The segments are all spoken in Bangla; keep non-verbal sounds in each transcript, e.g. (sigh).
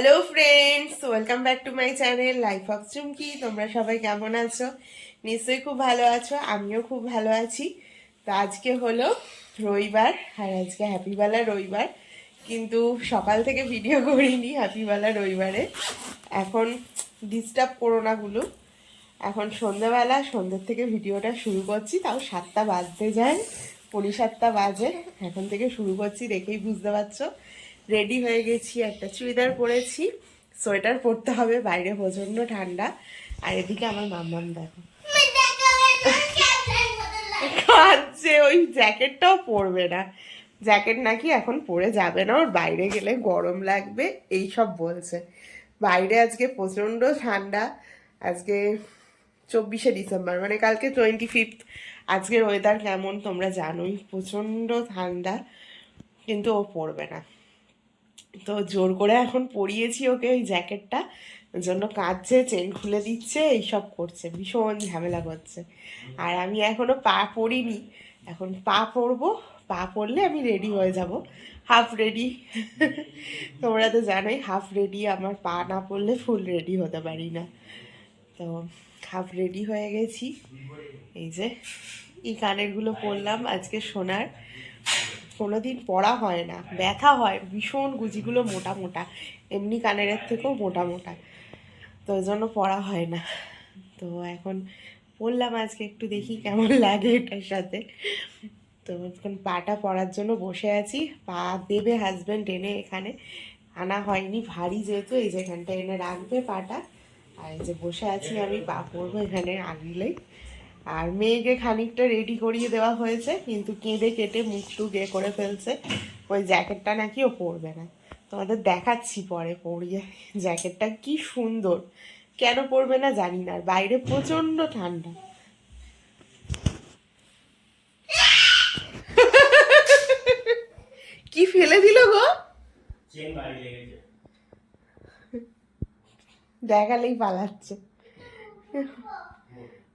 Hello friends welcome back to my channel life of Chumki তোমরা সবাই কেমন আছো? নিশ্চয়ই খুব ভালো আছো, আমিও খুব ভালো আছি। তো আজকে হলো রবিবার, আর আজকে হ্যাপিবেলা রবিবার। কিন্তু সকাল থেকে ভিডিও করিনি হ্যাপিবেলা রবিবারে। এখন ডিস্টার্ব করো না গুলো। এখন সন্ধ্যাবেলা, সন্ধ্যের থেকে ভিডিওটা শুরু করছি। তাও সাতটা বাজতে যায়, পৌনে সাতটা বাজে। এখন থেকে শুরু করছি, দেখেই বুঝতে পারছ। রেডি হয়ে গেছি, একটা চুড়িদার পরেছি, সোয়েটার পরতে হবে, বাইরে প্রচণ্ড ঠান্ডা। আর এদিকে আমার মাম্মাম দেখো। কাঁদছে, ওই জ্যাকেটটাও পরবে না। জ্যাকেট নাকি এখন পরে যাবে না, ওর বাইরে গেলে গরম লাগবে, এই সব বলছে। বাইরে আজকে প্রচণ্ড ঠান্ডা, আজকে চব্বিশে ডিসেম্বর মানে কালকে টোয়েন্টি ফিফথ আজকের ওয়েদার কেমন তোমরা জানোই, প্রচণ্ড ঠান্ডা, কিন্তু ও পরবে না। তো জোর করে এখন পরিয়েছি ওকে ওই জ্যাকেটটা। জন্য কাঁদছে, চেন খুলে দিচ্ছে, এইসব করছে, ভীষণ ঝামেলা করছে। আর আমি এখনও পা পরিনি। এখন পা পরবো, পা পরলে আমি রেডি হয়ে যাব। হাফ রেডি তোমরা তো জানোই হাফ রেডি আমার পা না পরলে ফুল রেডি হতে পারি না। তো হাফ রেডি হয়ে গেছি। এই যে, এই কানেরগুলো পরলাম আজকে সোনার। কোনোদিন পড়া হয় না, ব্যথা হয়, ভীষণ গুজিগুলো মোটা মোটা, এমনি কানের থেকেও মোটা মোটা, তো ওই জন্য পড়া হয় না। তো এখন পড়লাম আজকে একটু দেখি কেমন লাগে এটার সাথে। তো এখন পাটা পরার জন্য বসে আছি, পা দেবে হাজব্যান্ড এনে এখানে, আনা হয়নি ভারী যেহেতু, এই যে এখানটা এনে রাখবে পাটা, আর এই যে বসে আছি আমি, পা পরবো এখানে আগলেই আর মেয়েকে খানিকটা রেডি করিয়ে দেওয়া হয়েছে কিন্তু কেঁদে কেটে মুখ টুক এ করে ফেলছে। ওই জ্যাকেটটা নাকি ও পরবে না। তোমাদের দেখাচ্ছি পরে পরিয়ে। জ্যাকেটটা কি সুন্দর। কেন পরবে না জানি না আর বাইরে প্রচণ্ড ঠান্ডা। কি ফেলে দিল গো? দেখালেই পালাচ্ছে।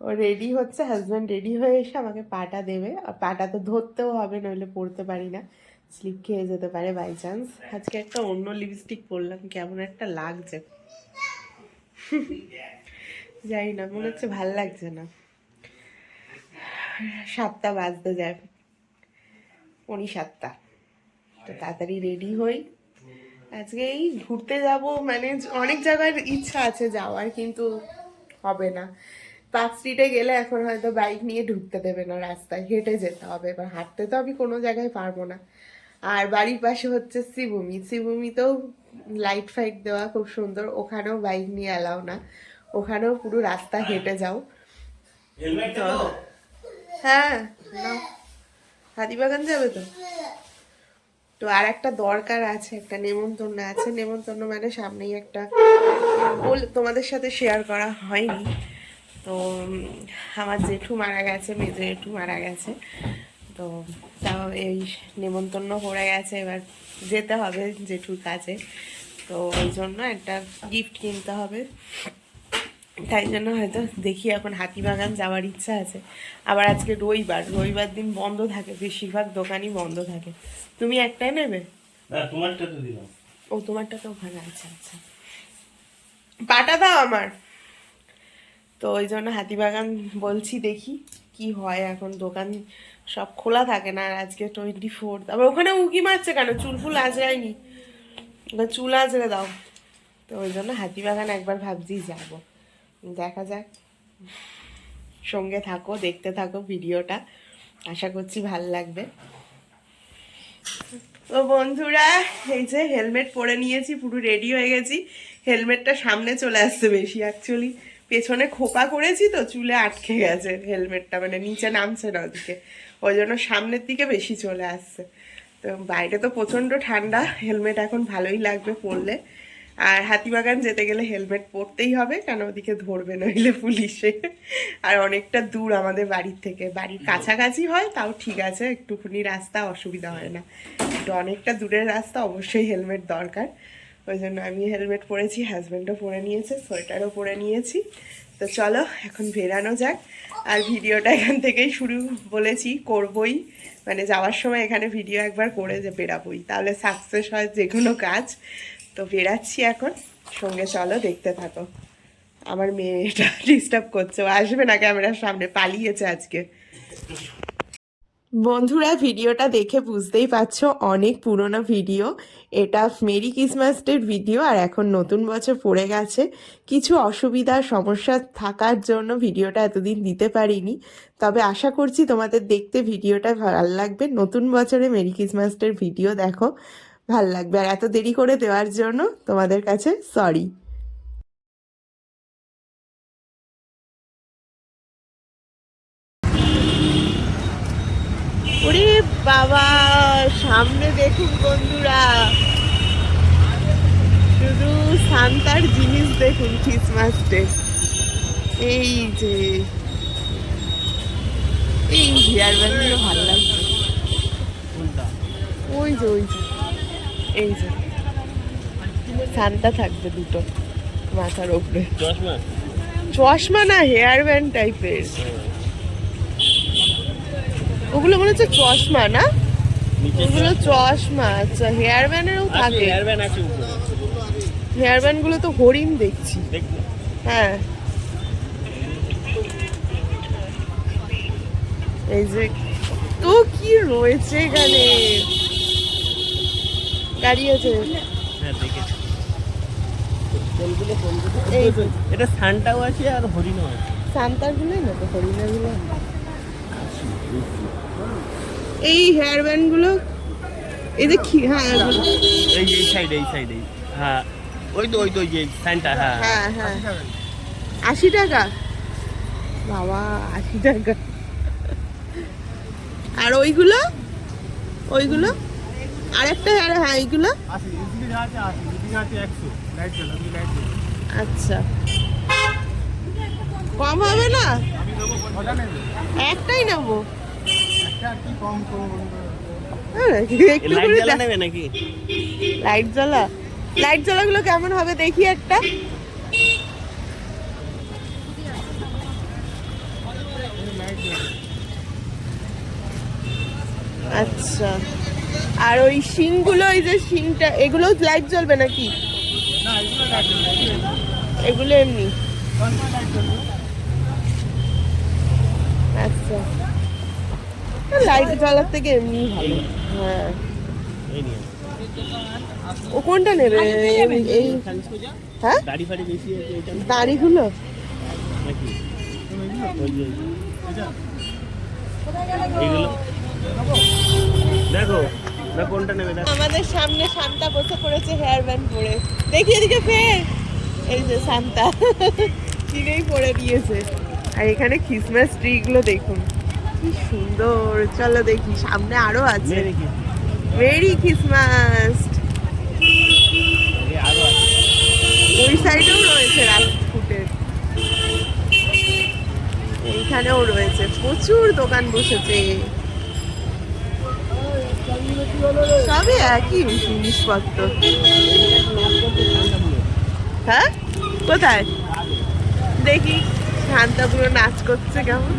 ও রেডি হচ্ছে হাজব্যান্ড রেডি হয়ে এসে আমাকে পাটা দেবে। আর পাটা তো ধরতেও হবে, নইলে পড়তে পারি না। স্লিপ খেয়ে যেতে পারে বাই চান্স আজকে একটা অন্য লিপস্টিক পরলাম, কেমন একটা লাগছে। জানি না, মনে হচ্ছে ভালো লাগছে না। সাতটা বাজতে যায়। পনি সাতটা। তো তাড়াতাড়ি রেডি হই। আজকে এই ঘুরতে যাব মানে অনেক জায়গার ইচ্ছা আছে যাওয়ার, কিন্তু হবে না। পার্ক স্ট্রিটে গেলে এখন হয়তো বাইক নিয়ে ঢুকতে দেবে না রাস্তায় হেঁটে যেতে হবে। এবার হাঁটতে তো আমি কোনো জায়গায় পারব না। আর বাড়ির পাশে হচ্ছে শিবভূমি। শিবভূমিতেও লাইট ফাইট দেওয়া খুব সুন্দর। ওখানেও বাইক নিয়ে অ্যালাও না। ওখানেও পুরো রাস্তা হেঁটে যাও। তো? হ্যাঁ হাতিবাগান যাবে তো? তো আর একটা দরকার আছে একটা নেমন্তন্ন আছে। নেমন্তন্ন মানে সামনেই একটা বল তোমাদের সাথে শেয়ার করা হয়নি। তো আমার জেঠু মারা গেছে মেজো জেঠু মারা গেছে। তো তাও এই নেমন্তন্ন পড়ে গেছে এবার যেতে হবে জেঠুর কাছে। তো ওই জন্য একটা গিফট কিনতে হবে। তাই জন্য হয়তো দেখি এখন হাতিবাগান যাওয়ার ইচ্ছা আছে। আবার আজকে রবিবার রবিবার দিন বন্ধ থাকে বেশিরভাগ দোকানই বন্ধ থাকে। তুমি একটাই নেবে? তোমারটা তো দিলাম। ও তোমারটা তো ওখানে আচ্ছা আচ্ছা। পাটা দাও আমার। তো ওই জন্য হাতিবাগান বলছি দেখি কি হয় এখন দোকান সব খোলা থাকে না আর আজকে টোয়েন্টি ফোর তারপর ওখানে উকি মারছে কেন? চুল ফুল আজরায়নি চুল আজরে দাও। তো ওই জন্য হাতিবাগান একবার ভাবছি যাব। দেখা যাক। সঙ্গে থাকো, দেখতে থাকো ভিডিওটা। আশা করছি ভালো লাগবে। তো বন্ধুরা, এই যে হেলমেট পরে নিয়েছি, পুরো রেডি হয়ে গেছি। হেলমেটটা সামনে চলে আসছে বেশি অ্যাকচুয়ালি পেছনে খোপা করেছি তো চুলে আটকে গেছে হেলমেটটা মানে নিচে নামছে না ওদিকে। ওই জন্য সামনের দিকে বেশি চলে আসছে। তো বাইরে তো প্রচণ্ড ঠান্ডা, হেলমেট এখন ভালোই লাগবে পরলে। আর হাতিবাগান যেতে গেলে হেলমেট পরতেই হবে, কেন ওদিকে ধরবে নইলে পুলিশে। আর অনেকটা দূর আমাদের বাড়ির থেকে, বাড়ির কাছাকাছি হয়, তাও ঠিক আছে, একটুখানি রাস্তা অসুবিধা হয় না। অনেকটা দূরের রাস্তা অবশ্যই হেলমেট দরকার। ওই জন্য আমি হেলমেট পরেছি হাজব্যান্ডও পরে নিয়েছে সোয়েটারও পরে নিয়েছি। তো চলো, এখন বেরানো যাক। আর ভিডিওটা এখান থেকেই শুরু বলেছি, করবই। মানে যাওয়ার সময় এখানে ভিডিও একবার করে যে বেরাবই। তাহলে সাকসেস হয় যে কোনো কাজ। তো বেরাচ্ছি এখন। সঙ্গে চলো, দেখতে থাকো। আমার মেয়েটা (laughs) ডিস্টার্ব করছে। আসবে না ক্যামেরার সামনে, পালিয়েছে আজকে। বন্ধুরা, ভিডিওটা দেখে বুঝতেই পারছ, অনেক পুরনো ভিডিও। এটা মেরি ক্রিসমাস ডের ভিডিও আর এখন নতুন বছর পড়ে গেছে। কিছু অসুবিধা, সমস্যা থাকার জন্য ভিডিওটা এতদিন দিতে পারিনি। তবে আশা করছি তোমাদের দেখতে ভিডিওটা ভালো লাগবে। নতুন বছরে মেরি ক্রিসমাস ডের ভিডিও দেখো, ভালো লাগবে। আর এত দেরি করে দেওয়ার জন্য তোমাদের কাছে সরি বাবা সামনে দেখুন বন্ধুরা। শুধু সান্তার জিনিস দেখুন ক্রিসমাস ডে এই যে এই হেয়ার ব্যান্ডগুলো ভালো লাগছে। ওই যে ওই যে এই যে। সান্তা থাকবে দুটো মাথার উপরে। চশমা? চশমা না হেয়ার ব্যান্ড টাইপের ওগুলো মনে হচ্ছে চশমা না? ওগুলো চশমা। আচ্ছা হেয়ার ব্যান্ডেরও থাকে। হেয়ার ব্যান্ড আছে হেয়ার ব্যান্ডগুলো তো হরিণ দেখছি। হ্যাঁ। এই যে তো কি রয়েছে এখানে? গাড়ি আছে। হ্যাঁ এটা সানটাও আছে আর হরিণও আছে। সান্তারগুলো না তো হরিণেরগুলো এই হেয়ার ব্যান্ডগুলো এই যে কি হ্যাঁ এই যে এই সাইড এই সাইড এই হ্যাঁ ওই তো ওই তো ওই যে সানটা হ্যাঁ হ্যাঁ। হ্যাঁ আশি টাকা? বাবা আশি টাকা। আর ওইগুলো? ওইগুলো? আর আরেকটা আর হ্যাঁ এইগুলো? আচ্ছা। কম হবে না? একটাই নেব? হ্যাঁ, একটু লাইট করে নেবে নাকি? লাইট জ্বলা। লাইট জ্বলাগুলো কেমন হবে দেখি একটা। আচ্ছা। আর ওই শিংগুলো ওই যে শিংটা এগুলো লাইট জ্বলবে নাকি এগুলো এমনি। আচ্ছা। লাইট জ্বলার থেকে এমনি ভালো। হ্যাঁ। ও কোনটা নেবে? এই হ্যাঁ? দাড়িগুলো? দেখো কোনটা নেবে আমাদের সামনে শান্তা বসে পড়েছে হেয়ার ব্যান্ড পরে। দেখি এদিকে ফের। এই যে শান্তা। (laughs) কিনেই পরে দিয়েছে। আর এখানে ক্রিসমাস ট্রি গুলো দেখুন। কি সুন্দর। চলো দেখি সামনে আরও আছে। মেরি ক্রিসমাস ওই সাইডেও রয়েছে রাজপুটের এইখানেও রয়েছে। প্রচুর দোকান বসেছে। সবই একই জিনিসপত্র। হ্যাঁ? কোথায়? দেখি শান্তা পুরো নাচ করছে কেমন?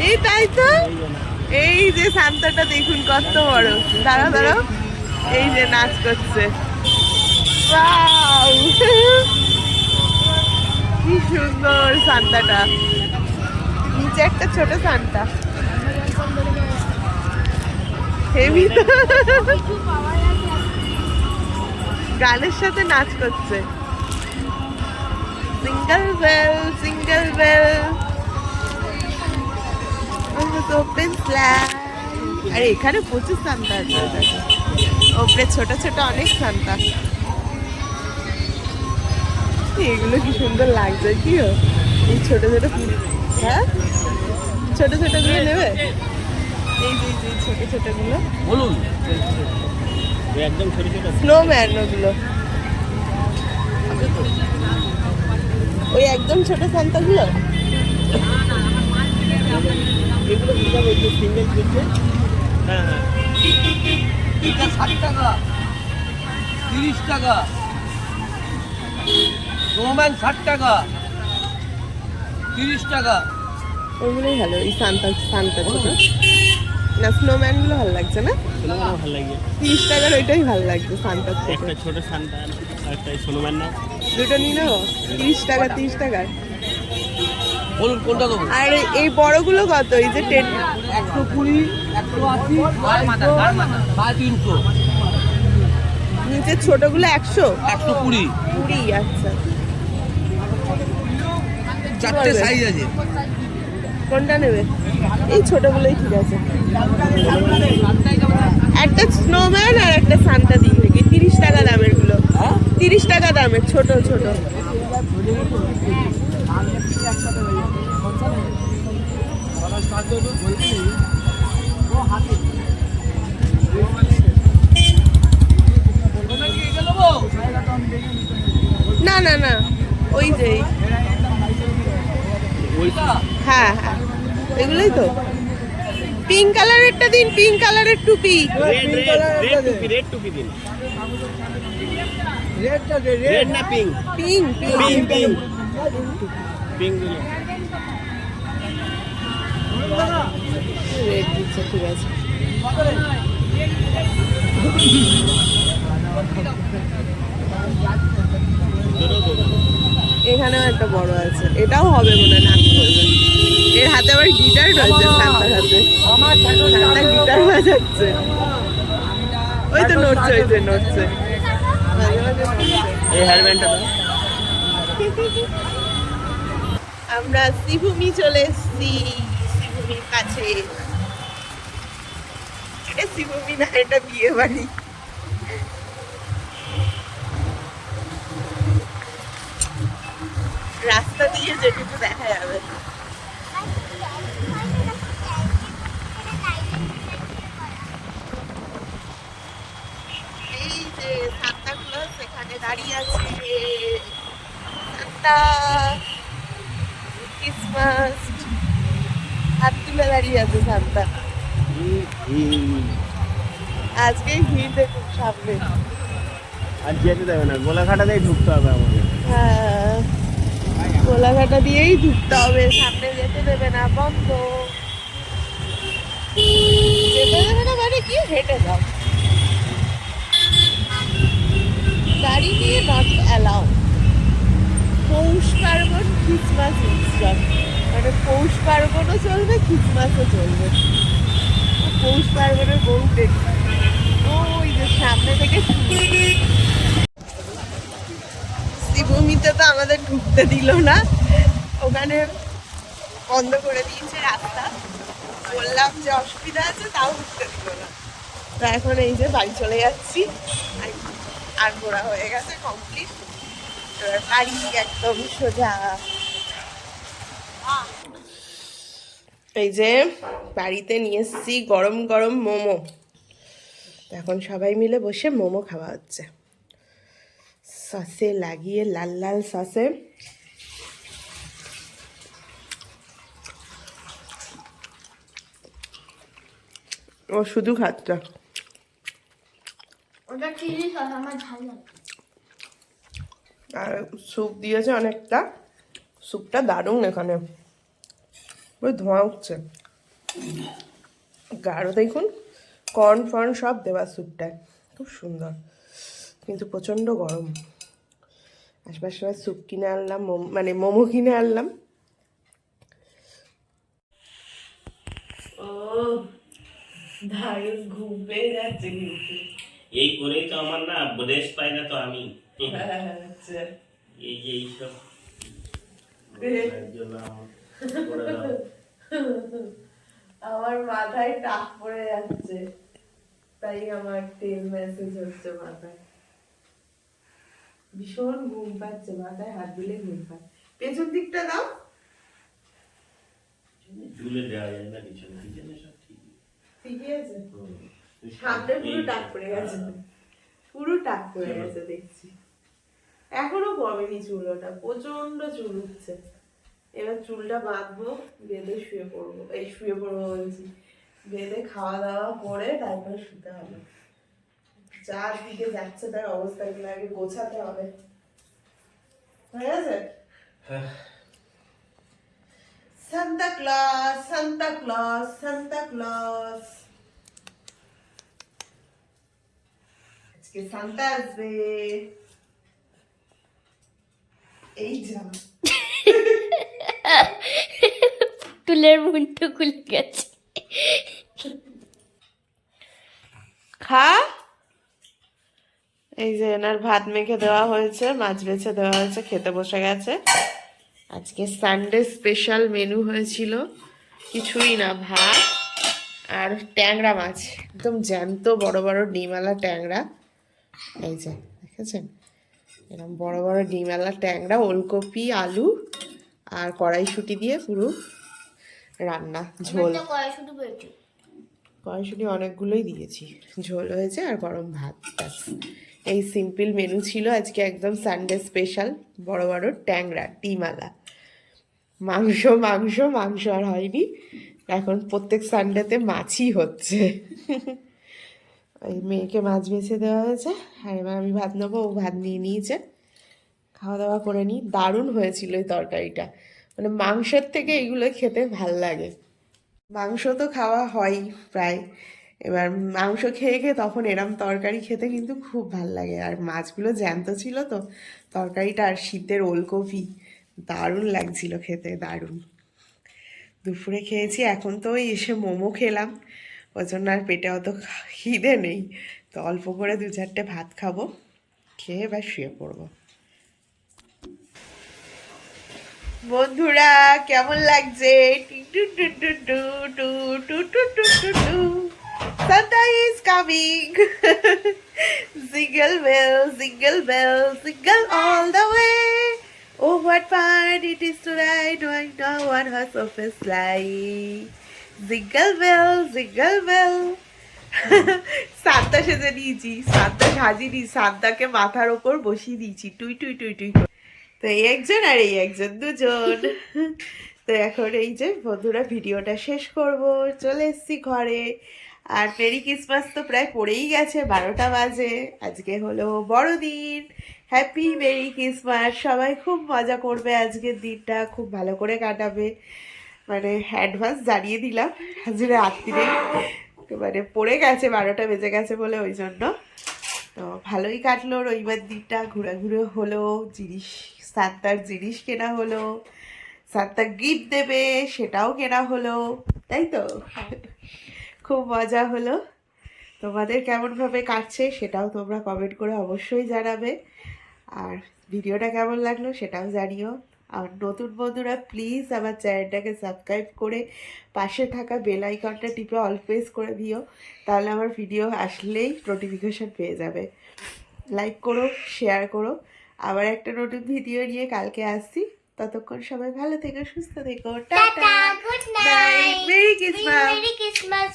এই তাই তো? এই যে শান্তাটা দেখুন কত বড়। দাঁড়া দাঁড়াও। এই যে নাচ করছে! কি সুন্দর সান্তাটা নিচে একটা ছোট সান্তা। হেভি গানের সাথে নাচ করছে। Jingle bell jingle bell open আরে, এখানে প্রচুর সান্তা আছে। ওপরে ছোট ছোট অনেক সান্তা। এগুলো কি সুন্দর লাগছে, কি? এই ছোট ছোট হ্যাঁ? ছোট ছোটগুলো নেবে? এই যে যে ছোট ছোট বলুন। ওই একদম ছোট ছোট। স্নোম্যান ওগুলো। ওই একদম ছোট সান্তাগুলো এগুলো কি দাম এই যে সিঙ্গেল কিনছে হ্যাঁ হ্যাঁ। এটা ষাট টাকা। তিরিশ টাকা। রোম্যান ষাট টাকা। তিরিশ টাকা। ওইগুলোই ভালো এই সান্তা সান্তা ছোট না স্নোম্যানগুলো ভালো লাগছে না? ভালো লাগে। তিরিশ টাকার ওইটাই ভালো লাগছে থেকে। একটা ছোট সান্তা আর একটা সোনোম্যান না দুটো নিয়ে নেব তিরিশ টাকা তিরিশ টাকার। বলুন কোনটা দেবো? আর এই বড়গুলো কত? এই যে টেন একশো কুড়ি একশো আশি সাড়ে তিনশো। নিচের ছোটগুলো একশো? একশো কুড়ি। কুড়ি আচ্ছা। চারটে সাইজ আছে। কোনটা নেবে? এই ছোটগুলোই ঠিক আছে। একটা স্নোম্যান আর একটা সান্তা দিন থেকে। তিরিশ টাকা দামেরগুলো। তিরিশ টাকা দামের, ছোট ছোট। না না না। ওই যে হ্যাঁ হ্যাঁ। এগুলোই তো? পিঙ্ক কালারেরটা দিন পিঙ্ক কালারের টুপি। রেড রেড রেড টুপি রেড টুপি দিন। রেড না pink pink pink pink pink দিলে। রেড দিচ্ছে ঠিক আছে। এখানেও একটা বড় আছে। এটাও হবে মনে হয় নাক করবে। এর হাতে আবার গিটার রয়েছে সান্তার হাতে। সান্তা গিটার বাজাচ্ছে। ওই তো নড়ছে ওই যে নড়ছে। এই হেয়ার আমরা শ্রীভূমি চলে এসেছি। শ্রীভূমির কাছে। এটা শ্রীভূমি না এটা বিয়ে বাড়ি। রাস্তা দিয়ে যেটুকু দেখা যাবে। দাঁড়িয়ে আছে। ক্রিসমাস হাত তুলে দাঁড়িয়ে আছে সান্তা। আজকে ভিড় দেখুন সামনে। আর যেতে দেবে না গোলাঘাটাতেই ঢুকতে হবে আমাদের। হ্যাঁ গোলাঘাটা দিয়েই ঢুকতে হবে সামনে যেতে দেবে না বন্ধ। যেতে দেবে না মানে কি হেঁটে যাও। গাড়ি নিয়ে নট অ্যালাউ পৌষ পার্বণ খ্রিসমাস উৎসব। মানে পৌষ পার্বণও চলবে খ্রিসমাসও চলবে। পৌষ পার্বণের বহু দেখি ওই যে সামনে থেকে শ্রীভূমিতে তো আমাদের ঢুকতে দিল না। ওখানে বন্ধ করে দিয়েছে রাস্তা। বললাম যে অসুবিধা আছে, তাও ঢুকতে দিল না। তো এখন এই যে বাড়ি চলে যাচ্ছি। আর- ঘোরা হয়ে গেছে কমপ্লিট এবার বাড়ি একদম সোজা। এই যে বাড়িতে নিয়ে এসেছি গরম গরম মোমো। এখন সবাই মিলে বসে মোমো খাওয়া হচ্ছে। সসে লাগিয়ে, লাল লাল সসে। ও শুধু খাচ্ছে আর স্যুপ দিয়েছে অনেকটা। স্যুপটা দারুণ এখানে। পুরো ধোঁয়া উঠছে। গাঢ় দেখুন, কর্ন ফর্ন সব দেওয়া স্যুপটায়। খুব সুন্দর। কিন্তু প্রচণ্ড গরম। আসবার সময় স্যুপ কিনে আনলাম মানে মোমো কিনে আনলাম। ও, দারুণ ঘুম পেয়ে যাচ্ছে কিন্তু। এই করেই তো আমার না রেস্ট পাই না তো আমি। আচ্ছা। এই যে এইসব। আমার মাথায় টাক পড়ে যাচ্ছে। তাই আমার তেল মেসেজ হচ্ছে মাথায়। ভীষণ ঘুম পাচ্ছে মাথায় হাত দিলে ঘুম পায়। পেছন দিকটা দাও। ঝুলে দেওয়া যায় না ঠিক ঠিকই। আছে? সামনে পুরো টাক পড়ে গেছে। পুরো টাক পড়ে গেছে দেখছি। এখনও কমেনি চুল ওটা প্রচণ্ড চুল উঠছে। এবার চুলটা বাঁধবো বেঁধে শুয়ে পড়ব। এই শুয়ে পড়ব বলছি। বেঁধে খাওয়া দাওয়া করে তারপরে শুতে হবে। যার দিকে যাচ্ছে তার অবস্থাগুলো আগে গোছাতে হবে। হয়ে গেছে? Santa Claus Santa Claus Santa Claus আজকে সান্তা আসবে এই যা টুলের মুন্টু খুলে গেছে খা। এই যে এনার ভাত মেখে দেওয়া হয়েছে মাছ বেছে দেওয়া হয়েছে খেতে বসে গেছে। আজকে সানডে স্পেশাল মেনু হয়েছিল কিছুই না ভাত আর ট্যাংরা মাছ। একদম জ্যান্ত বড় বড় ডিমওয়ালা ট্যাংরা। এই যে দেখেছেন? এরকম বড় বড় ডিমওয়ালা ট্যাংরা ওলকপি আলু আর কড়াইশুটি দিয়ে পুরো রান্না ঝোল। কড়াইশুটি অনেকগুলোই দিয়েছি। ঝোল হয়েছে আর গরম ভাত এই সিম্পল মেনু ছিল আজকে একদম সানডে স্পেশাল বড় বড় ট্যাংরা ডিমালা মাংস মাংস মাংস আর হয়নি। এখন প্রত্যেক সানডেতে মাছই হচ্ছে। ওই মেয়েকে মাছ বেছে দেওয়া হয়েছে। আর এবার আমি ভাত নেব, ও ভাত নিয়ে নিয়েছে। খাওয়া দাওয়া করে নিই। দারুণ হয়েছিল এই তরকারিটা। মানে মাংসের থেকে এগুলো খেতে ভালো লাগে। মাংস তো খাওয়া হয় প্রায়। এবার মাংস খেয়ে খেয়ে তখন এরম তরকারি খেতে কিন্তু খুব ভালো লাগে। আর মাছগুলো জ্যান্ত ছিল তো, তরকারিটা আর শীতের ওলকপি দারুণ লাগছিল খেতে, দারুণ। দুপুরে খেয়েছি, এখন তো এসে মোমো খেলাম। জন্য আর পেটে অত খিদে নেই। তো অল্প করে দু চারটে ভাত খাব, খেয়ে বা শুয়ে পড়ব। বন্ধুরা, কেমন লাগছে? Santa is coming jingle bell jingle bell jingle all the way oh what it is to ride why no horse of is life Jingle bell, jingle bell. Santa সেজে নিয়েছি সান্তা সাজিনি সান্তাকে মাথার ওপর বসিয়ে দিয়েছি টুই টুই টুই টুই। তো এই একজন আর এই একজন দুজন। তো এখন এই যে বন্ধুরা ভিডিওটা শেষ করব চলে এসেছি ঘরে। আর মেরি ক্রিসমাস তো প্রায় পড়েই গেছে বারোটা বাজে। আজকে হলো বড়দিন। হ্যাপি মেরি ক্রিসমাস সবাই খুব মজা করবে আজকের দিনটা খুব ভালো করে কাটাবে। মানে অ্যাডভান্স জানিয়ে দিলাম আজ রাত্রিরে মানে পড়ে গেছে, বারোটা বেজে গেছে বলে ওই জন্য। তো ভালোই কাটলো, রবিবার দিনটা ঘোরাঘুরে হলো, জিনিস সান্তার জিনিস কেনা হলো সান্তা গিফট দেবে, সেটাও কেনা হলো, তাই তো? খুব মজা হলো। তোমাদের কেমনভাবে কাটছে সেটাও তোমরা কমেন্ট করে অবশ্যই জানাবে। আর ভিডিওটা কেমন লাগল সেটাও জানিও। আর নতুন বন্ধুরা প্লিজ আমার চ্যানেলটাকে সাবস্ক্রাইব করে পাশে থাকা বেল আইকনটা টিপে অল প্রেস করে দিও। তাহলে আমার ভিডিও আসলেই নোটিফিকেশন পেয়ে যাবে। লাইক করো শেয়ার করো। আবার একটা নতুন ভিডিও নিয়ে কালকে আসছি। ততক্ষণ সবাই ভালো থেকো সুস্থ থেকো। Tata good night merry Christmas merry Christmas